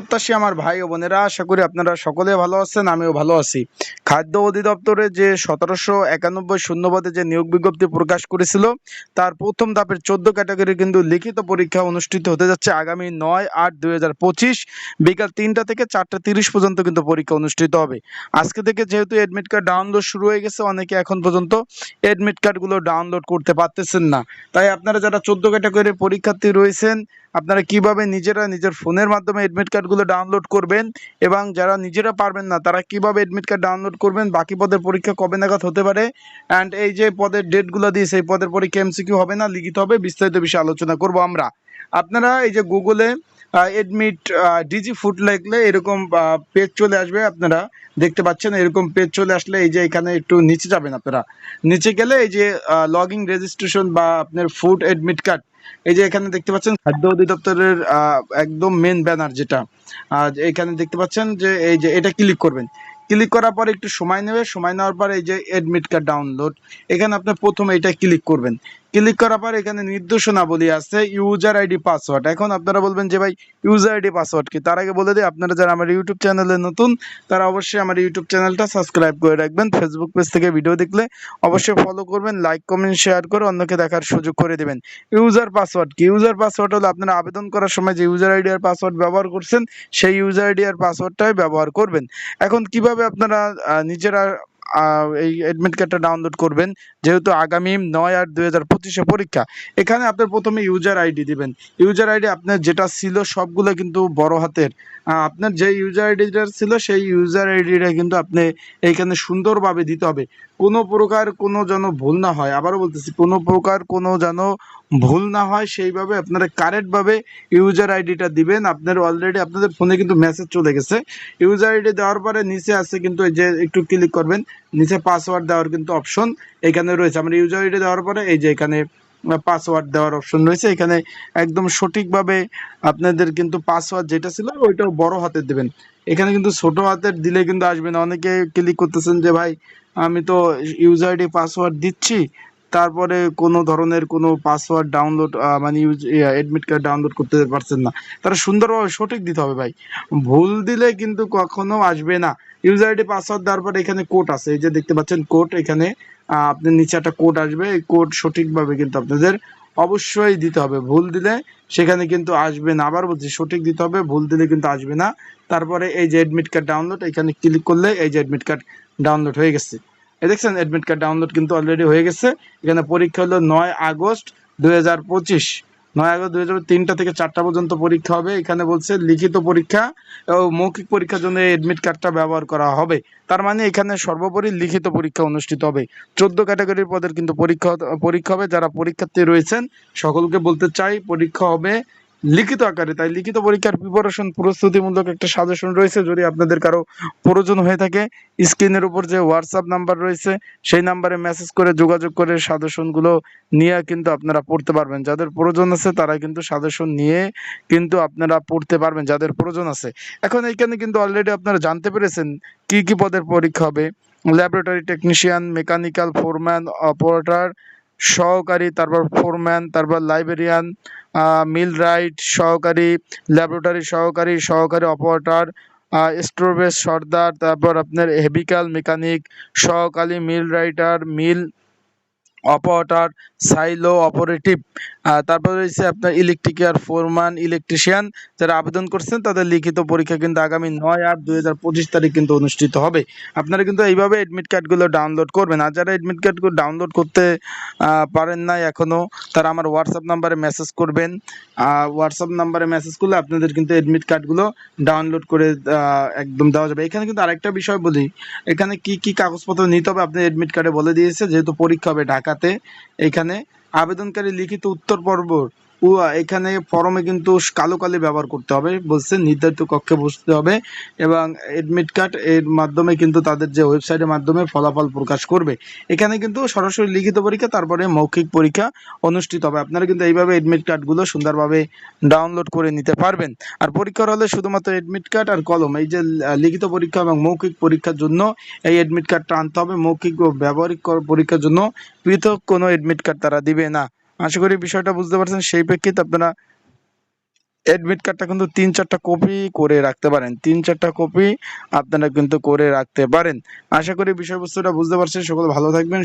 প্রত্যাশী আমার ভাই ও বোনেরা, আশা করি আপনারা সকলে ভালো আছেন, আমিও ভালো আছি। খাদ্য অধিদপ্তরে যে সতেরোশো একানব্বই শূন্যপদে যে নিয়োগ বিজ্ঞপ্তি প্রকাশ করেছিল, তার প্রথম ধাপের চোদ্দ ক্যাটাগরি কিন্তু লিখিত পরীক্ষা অনুষ্ঠিত হতে যাচ্ছে আগামী নয় আট দুই হাজার পঁচিশ, বিকাল তিনটা থেকে চারটা তিরিশ পর্যন্ত কিন্তু পরীক্ষা অনুষ্ঠিত হবে। আজকে থেকে যেহেতু এডমিট কার্ড ডাউনলোড শুরু হয়ে গেছে, অনেকে এখন পর্যন্ত এডমিট কার্ডগুলো ডাউনলোড করতে পারতেছেন না। তাই আপনারা যারা চোদ্দ ক্যাটাগরির পরীক্ষার্থী রয়েছেন, আপনারা কীভাবে নিজেরা নিজের ফোনের মাধ্যমে এডমিট কার্ডগুলো ডাউনলোড করবেন এবং যারা নিজেরা পারবেন না, তারা কীভাবে অ্যাডমিট কার্ড ডাউনলোড করবেন, বাকি পদের পরীক্ষা কবে নাগাদ হতে পারে অ্যান্ড এই যে পদের ডেটগুলো দিয়ে সেই পদের পরীক্ষা এমসিকিউ হবে না, লিখিত হবে, বিস্তারিত বিষয়ে আলোচনা করব আমরা। আপনারা এই যে গুগলে এডমিট ডিজি ফুড লাগলে এরকম পেজ চলে আসবে আপনারা। দেখতে পাচ্ছেন, এরকম পেজ চলে আসলে এই যে এখানে একটু নিচে যাবেন আপনারা। নিচে গেলে এই যে লগিং রেজিস্ট্রেশন বা আপনার ফুড এডমিট কার্ড এই যে এখানে দেখতে পাচ্ছেন, খাদ্য অধিদপ্তরের একদম মেন ব্যানার যেটা। আর এখানে দেখতে পাচ্ছেন যে এই যে এটা ক্লিক করবেন। ক্লিক করার পরে একটু সময় নেবে। সময় নেওয়ার পরে এই যে এডমিট কার্ড ডাউনলোড এখানে আপনি প্রথমে এটা ক্লিক করবেন। ক্লিক করার পর এখানে নির্দেশনাবলী আছে ইউজার আইডি পাসওয়ার্ড এখন আপনারা বলবেন যে ভাই ইউজার আইডি পাসওয়ার্ড কি? তার আগে বলে দিই, আপনারা যারা আমার ইউটিউব চ্যানেলে নতুন, তারা অবশ্যই আমার ইউটিউব চ্যানেলটা সাবস্ক্রাইব করে রাখবেন। ফেসবুক পেজ থেকে ভিডিও দেখলে অবশ্যই ফলো করবেন লাইক কমেন্ট শেয়ার করে অন্যকে দেখার সুযোগ করে দেবেন। ইউজার পাসওয়ার্ড কি? ইউজার পাসওয়ার্ড হলো আপনারা আবেদন করার সময় যে ইউজার আইডি আর পাসওয়ার্ড ব্যবহার করছেন, সেই ইউজার আইডি আর পাসওয়ার্ডটাই ব্যবহার করবেন। এখন কীভাবে আপনারা নিজেরা এই অ্যাডমিট কার্ডটা ডাউনলোড করবেন। যেহেতু আগামী নয় আট দুই হাজার পঁচিশে পরীক্ষা, এখানে আপনার প্রথমে ইউজার আইডি দিবেন। ইউজার আইডি আপনার যেটা ছিল সবগুলো কিন্তু বড় হাতের। আপনার যে ইউজার আইডিটা ছিল, সেই ইউজার আইডিটা কিন্তু আপনি এইখানে সুন্দরভাবে দিতে হবে। কোনো প্রকার কোনো যেন ভুল না হয়, আবারও বলতেছি, কোনো প্রকার কোনো যেন ভুল না হয়, সেইভাবে আপনারা কারেক্টভাবে ইউজার আইডিটা দিবেন। আপনার অলরেডি আপনাদের ফোনে কিন্তু মেসেজ চলে গেছে। ইউজার আইডি দেওয়ার পরে নিচে আছে কিন্তু এই যে একটু ক্লিক করবেন, নিচে পাসওয়ার্ড দেওয়ার কিন্তু অপশন এখানে রয়েছে। আমরা ইউজার আইডি দেওয়ার পরে এই যে এখানে পাসওয়ার্ড দেওয়ার অপশন রয়েছে। এখানে একদম সঠিকভাবে আপনাদের কিন্তু পাসওয়ার্ড যেটা ছিল, ওইটাও বড় হাতের দেবেন। এখানে কিন্তু ছোট হাতের দিলে কিন্তু আসবে না। অনেকে ক্লিক করতেছেন যে, ভাই, আমি তো ইউজার আইডি পাসওয়ার্ড দিচ্ছি। তারপরে কোনো ধরনের কোনো পাসওয়ার্ড ডাউনলোড মানে ইউজ এডমিট কার্ড ডাউনলোড করতে পারছেন না। তারা সুন্দরভাবে সঠিক দিতে হবে ভাই। ভুল দিলে কিন্তু কখনো আসবে না। ইউজার আইডি পাসওয়ার্ড দেওয়ার পরে এখানে কোড আছে। এই যে দেখতে পাচ্ছেন কোড এখানে আপনার নিচে একটা কোড আসবে। এই কোড সঠিকভাবে কিন্তু আপনাদের অবশ্যই দিতে হবে। ভুল দিলে সেখানে কিন্তু আসবে না। আবার বলছি, সঠিক দিতে হবে, ভুল দিলে কিন্তু আসবে না। তারপরে এই যে এডমিট কার্ড ডাউনলোড এখানে ক্লিক করলে এই যে এডমিট কার্ড ডাউনলোড হয়ে গেছে। দেখছেন এডমিট কার্ড ডাউনলোড কিন্তু অলরেডি হয়ে গেছে। এখানে পরীক্ষা হলো নয় আগস্ট দুই পঁচিশ। নয় আগস্ট দুই হাজার তিনটা থেকে চারটা পর্যন্ত পরীক্ষা হবে। এখানে বলছে লিখিত পরীক্ষা ও মৌখিক পরীক্ষার জন্য এডমিট কার্ডটা ব্যবহার করা হবে। তার মানে এখানে সর্বোপরি লিখিত পরীক্ষা অনুষ্ঠিত হবে। চোদ্দ ক্যাটাগরির পদের কিন্তু পরীক্ষা পরীক্ষা হবে। যারা পরীক্ষার্থী রয়েছেন, সকলকে বলতে চাই পরীক্ষা হবে লিখিত আকারে, তাই লিখিত পরীক্ষার প্রিপারেশন প্রস্তুতিমূলক একটা সাজেশন রয়েছে। যদি আপনাদের কারও প্রয়োজন হয়ে থাকে, স্ক্রিনের উপর যে হোয়াটসঅ্যাপ নাম্বার রয়েছে, সেই নাম্বারে মেসেজ করে যোগাযোগ করে সাজেশনগুলো নিয়ে কিন্তু আপনারা পড়তে পারবেন। যাদের প্রয়োজন আছে, তারা কিন্তু সাজেশন নিয়ে কিন্তু আপনারা পড়তে পারবেন, যাদের প্রয়োজন আছে। এখন এইখানে কিন্তু অলরেডি আপনারা জানতে পেরেছেন কি কি পদের পরীক্ষা হবে। Laboratory technician mechanical foreman operator সহকারী, তারপর ফোরম্যান তারপর লাইব্রেরিয়ান মিল রাইট সহকারী ল্যাবরেটরি সহকারী সহকারী অপারেটর স্টোরবেস সর্দার, তারপর আপনার হেভিক্যাল মেকানিক সহকারী mill writer mill operator, silo operative তারপর রয়েছে আপনার ইলেকট্রিকিয়ার ফোরম্যান ইলেকট্রিশিয়ান যারা আবেদন করছেন তাদের লিখিত পরীক্ষা কিন্তু আগামী নয় আট দুই হাজার পঁচিশ তারিখ কিন্তু অনুষ্ঠিত হবে। আপনারা কিন্তু এইভাবে এডমিট কার্ডগুলো ডাউনলোড করবেন। আর যারা এডমিট কার্ডগুলো ডাউনলোড করতে পারেন নাই এখনও তারা আমার হোয়াটসঅ্যাপ নাম্বারে মেসেজ করবেন। হোয়াটসঅ্যাপ নাম্বারে মেসেজ করলে আপনাদের কিন্তু এডমিট কার্ডগুলো ডাউনলোড করে একদম দেওয়া যাবে। এখানে কিন্তু আরেকটা বিষয় বলি। এখানে কি কি কাগজপত্র নিতে হবে আপনি এডমিট কার্ডে বলে দিয়েছে, যেহেতু পরীক্ষা হবে ঢাকাতে এখানে আবেদনকারী লিখিত উত্তর পর্ব এখানে ফর্মে কিন্তু কালো কালি ব্যবহার করতে হবে, বলছে নির্ধারিত কক্ষে বসতে হবে এবং এডমিট কার্ড এর মাধ্যমে কিন্তু তাদের যে ওয়েবসাইটের মাধ্যমে ফলাফল প্রকাশ করবে। এখানে কিন্তু সরাসরি লিখিত পরীক্ষা, তারপরে মৌখিক পরীক্ষা অনুষ্ঠিত হবে। আপনারা কিন্তু এইভাবে এডমিট কার্ডগুলো সুন্দরভাবে ডাউনলোড করে নিতে পারবেন। আর পরীক্ষার হলে শুধুমাত্র এডমিট কার্ড আর কলম, এই যে লিখিত পরীক্ষা এবং মৌখিক পরীক্ষার জন্য এই এডমিট কার্ডটা আনতে হবে। মৌখিক ও ব্যবহারিক পরীক্ষার জন্য পৃথক কোনো এডমিট কার্ড তারা দিবে না। আশা করি বিষয়টা বুঝতে পারছেন। সেই প্রেক্ষিতে আপনারা অ্যাডমিট কার্ডটা কিন্তু তিন চারটা কপি করে রাখতে পারেন। তিন চারটা কপি আপনারা কিন্তু করে রাখতে পারেন। আশা করি বিষয়বস্তুটা বুঝতে পারছেন। সকল ভালো থাকবেন।